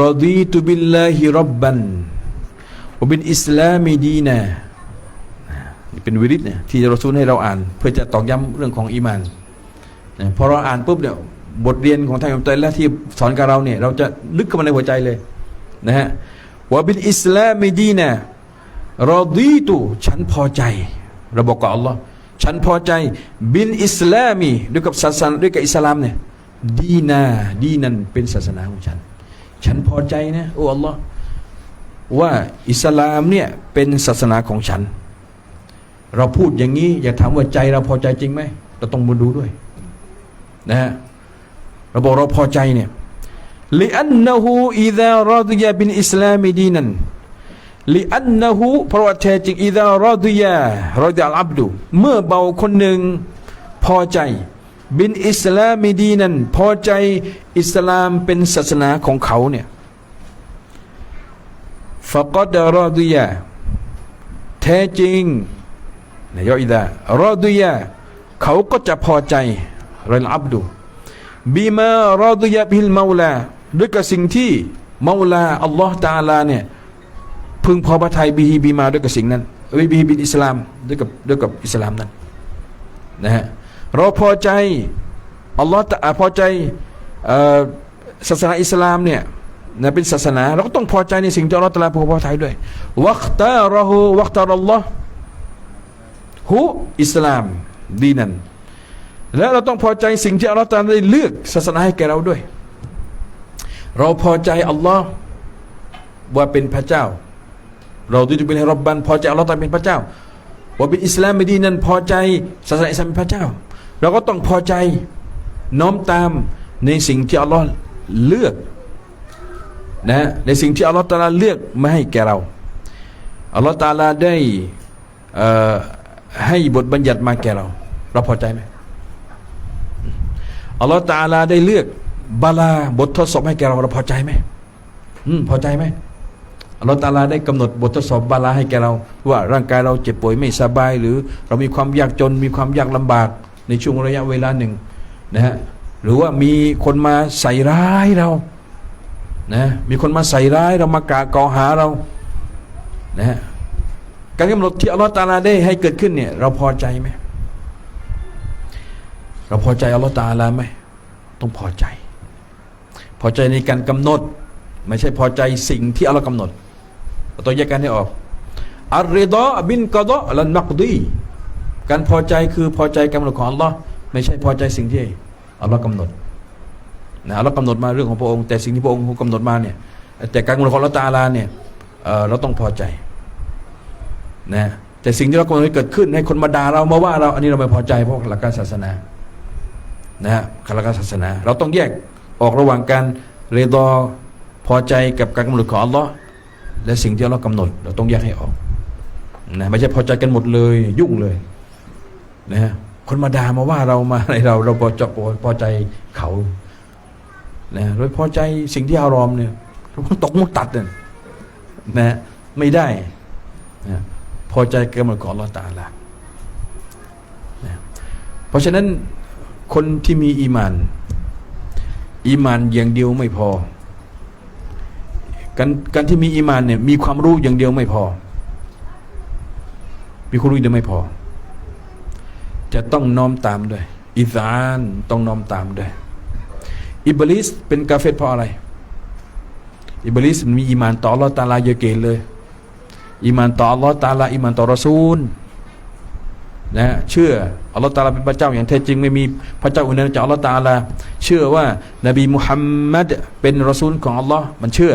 รดีตุบิลลาฮิรับบันวบินอิสลามีดีนะเป็นวิริตเนี่ยที่เราสูนให้เราอ่าน เพื่อจะตอกย้ำเรื่องของอีมานพอเราอ่านปุ๊บเนี่ยบทเรียนของท่านอัลตัยและที่สอนกับเราเนี่ยเราจะนึกเข้ามาในหัวใจเลยนะฮะวบินอิสลามีดีนะรอดีตุฉันพอใจเราบอกกับอัลลอฮ์ฉันพอใจบินอิสลามีด้วยกับศาสนาด้วยกับอิสลามเนี่ยดีนาดีนั้นเป็นศาสนาของฉัน ฉันพอใจนะโอ้อัลลอฮ์ว่าอิสลามเนี่ยเป็นศาสนาของฉัน เราพูดอย่างนี้อย่าถามว่าใจเราพอใจจริงไหมเราต้องมาดูด้วยนะฮะเราบอกเราพอใจเนี่ยลิอันนะฮูอิดารอดิยาบินอิสลามดีนันลิอันนะฮูเพราะว่าแท้จริงอิดารอดิยารอดิยัลอับดุเมื่อเบาคนหนึ่งพอใจ บินอิสลามดีนันพอใจอิสลามเป็นศาสนาของเขาเนี่ยฟะกอดรอดิยาแท้จริงนะยอิดารอดุยะเขาก็จะพอใจรอยอับดุบีมารอดุยะบิลมาลาด้วยกับสิ่งที่มาลาอัลลอฮ์ตาลาเนี่ยพึงพอพระทัยบีฮีบีมาด้วยกับสิ่งนั้นบีบีบินอิสลามด้วยกับด้วยกับอิสลามนั้นนะฮะ เราพอใจอัลลอฮ์พอใจศาสนาอิสลามเนี่ยนะเป็นศาสนาเราก็ต้องพอใจในสิ่งที่อัลลอฮ์ตะลาพอพระทัยด้วยวักตาราหูวักตาอัลลอฮ์ฮุอิสลามดีนันและเราต้องพอใจสิ่งที่อัลลอฮฺตรัสได้เลือกศาสนาให้แก่เราด้วย เราพอใจอัลลอฮ์ว่าเป็นพระเจ้า เราที่จะเป็นรับบันพอใจอัลลอฮ์ตรัสเป็นพระเจ้าว่าเป็นอิสลามไม่ดีนั้นพอใจศาสนาอิสลามเป็นพระเจ้า เราก็ต้องพอใจน้อมตามในสิ่งที่อัลลอฮ์เลือกนะในสิ่งที่อัลลอฮ์ตาลาเลือกม่ให้แก่เราอัลลอฮ์ตาลาได้ให้บทบัญญัติมาแก่เรา เราพอใจไหมอัลลอฮฺตาลาได้เลือกบาลาบททดสอบให้แก่เราเราพอใจไหมอืมพอใจไหมอัลลอฮฺตาลาได้กำหนดบททดสอบบาลาให้แก่เรา ว่าร่างกายเราเจ็บป่วยไม่สบาย หรือเรามีความยากจนมีความยากลำบาก ในช่วงระยะเวลาหนึ่งนะฮะหรือว่ามีคนมาใส่ร้ายเรานะมีคนมาใส่ร้ายเรามากากอหาเรานะฮะการกำหนดที่อัลลอฮฺตาลาได้ให้เกิดขึ้นเนี่ยเราพอใจไหมเราพอใจอัลลอฮฺตาลาไหมต้องพอใจ พอใจในการกำหนด ไม่ใช่พอใจสิ่งที่อัลลอฮฺกำหนดต้องแยกกันให้ออกอัลริดอบินกอดอลันนักดี การพอใจคือพอใจกำหนดของอัลลอฮ์ไม่ใช่พอใจสิ่งที่อัลลอฮ์กำหนดนะอัลลอฮ์กำหนดมาเรื่องของพระองค์แต่สิ่งที่พระองค์กำหนดมาเนี่ยแต่การกำหนดของอัลลอฮ์ตาลาเนี่ยเเราต้องพอใจนะแต่สิ่งที่เรากำลังให้เกิดขึ้นให้คนมาด่าเรามาว่าเราอันนี้เราไม่พอใจเพราะหลักการศาสนานะฮะหลักการศาสนา เราต้องแยกออกระหว่างการเรดอพอใจกับการกำหนดของอัลลอฮ์และสิ่งที่อัลลอฮ์กำหนด เราต้องแยกให้ออกนะไม่ใช่พอใจกันหมดเลยยุ่งเลย นะฮะคนมาด่ามาว่าเรามาอะไรเราเราพอจะพอใจเขานะโดยพอใจสิ่งที่อารอมเนี่ยเราตกมุตัดเนี่ยนะไม่ได้นะพอใจเกำหนดของอัลอตาลานะเพราะฉะนั้นคนที่มีอีมาน อีมานอย่างเดียวไม่พอ การการที่มีอีมานเนี่ยมีความรู้อย่างเดียวไม่พอ มีความรู้อย่างเดียวไม่พอ จะต้องน้อมตามด้วย อิซานต้องน้อมตามด้วย อิบลิสเป็นกาเฟตเพราะอะไร อิบลิสมันมีอีมานต่ออัลลอฮ์ตาลาเยอะเกนเลยอีมานต่ออัลลอฮ์ตาลาอีมานต่อรอซูลนะเชื่ออัลลอฮ์ตาลาเป็นพระเจ้าอย่างแท้จริงไม่มีพระเจ้าอื่นนอกจากอัลลอฮ์ตาลา เชื่อว่านบีมุฮัมมัดเป็นรอซูลของอัลลอฮ์มันเชื่อ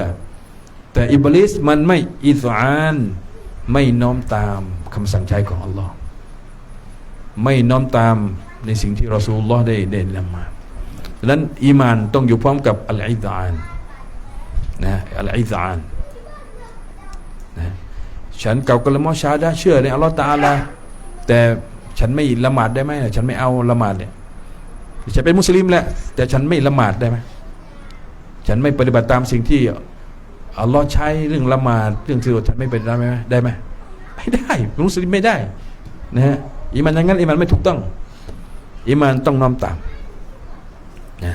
แต่อิบลิสมันไม่อิสานไม่น้อมตามคำสั่งใช้ของอัลลอฮ์ ไม่น้อมตามในสิ่งที่รอซูลลอฮ์ได้ได้นำมาดังนั้นอีมานต้องอยู่พร้อมกับอัลอิซานนะอัลอิซานนะฉันเก่ากละมอชาดาเชื่อในอัลลอฮฺตาลาแต่ฉันไม่ละหมาดได้ไหมฉันไม่เอาละหมาดเนี่ยฉันเป็นมุสลิมแหละแต่ฉันไม่ละหมาดได้ไหมฉันไม่ปฏิบัติตามสิ่งที่อัลลอฮ์ใช้เรื่องละหมาดเรื่องที่ฉันไม่เป็นได้ไหมได้ไหมไม่ได้มุสลิมไม่ได้นะฮะ อิมานอย่างนั้นอิมานไม่ถูกต้องอิมานต้องน้อมตามนะ